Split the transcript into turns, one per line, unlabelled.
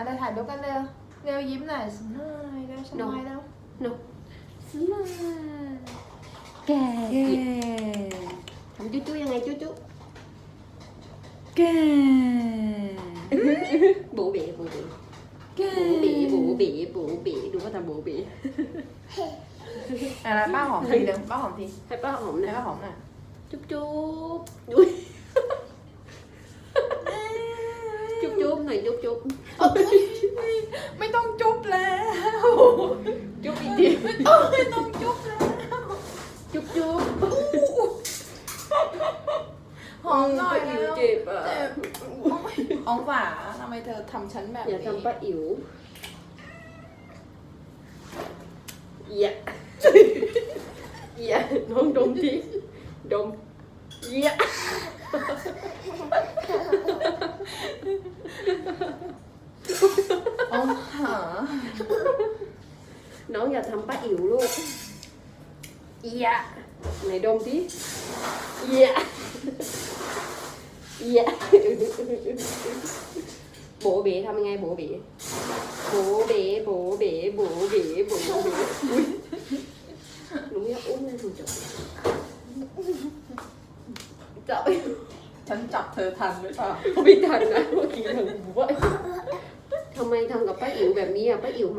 อะไรถ่ายรูปกันเร็วเร็วยิ้มหน่อยสมายเร็วสมายเร็ว
นกสมาแก
เย้
ทำจุ๊จุ๊ยังไงจุ๊จุ๊
แก่
โบเบ๋โบเบ๋
แก่
โบเบ๋โบเบ๋โบเบ๋ดูว่าทำโบเบ๋
อะไรป้าหอ
จุ๊บอีกที
ไม่ต้องจุ๊บแล้ว
จุ๊บจุ๊บ
หอมหน่อย
อิ๋
แล้ว
เจ็บอะ
เจ็บของฝาทำไมเธอทำฉันแบบนี้
อย่าทำป้าอิ๋วอย่าอย่าน้องดมทีดมอย่า
อ๋อหา
น้องอย่าทำป้าอิ๋วลูกอย่าไหนดมทีอย่าอย่าโบเบ๋ทำยังไงโบเบ๋โบเบ๋โบเบ๋โบเบ๋โบเบ๋อุ๊ยหนูไม่อยากอุ้มเลยหนูจับจับ
ฉันจับเธอทันหรือเปล่า
ไม่ทันนะเมื่อกี้ทำว่าทำไมทำกับป้าอิ๋วแบบนี้อะป้าอิ๋ว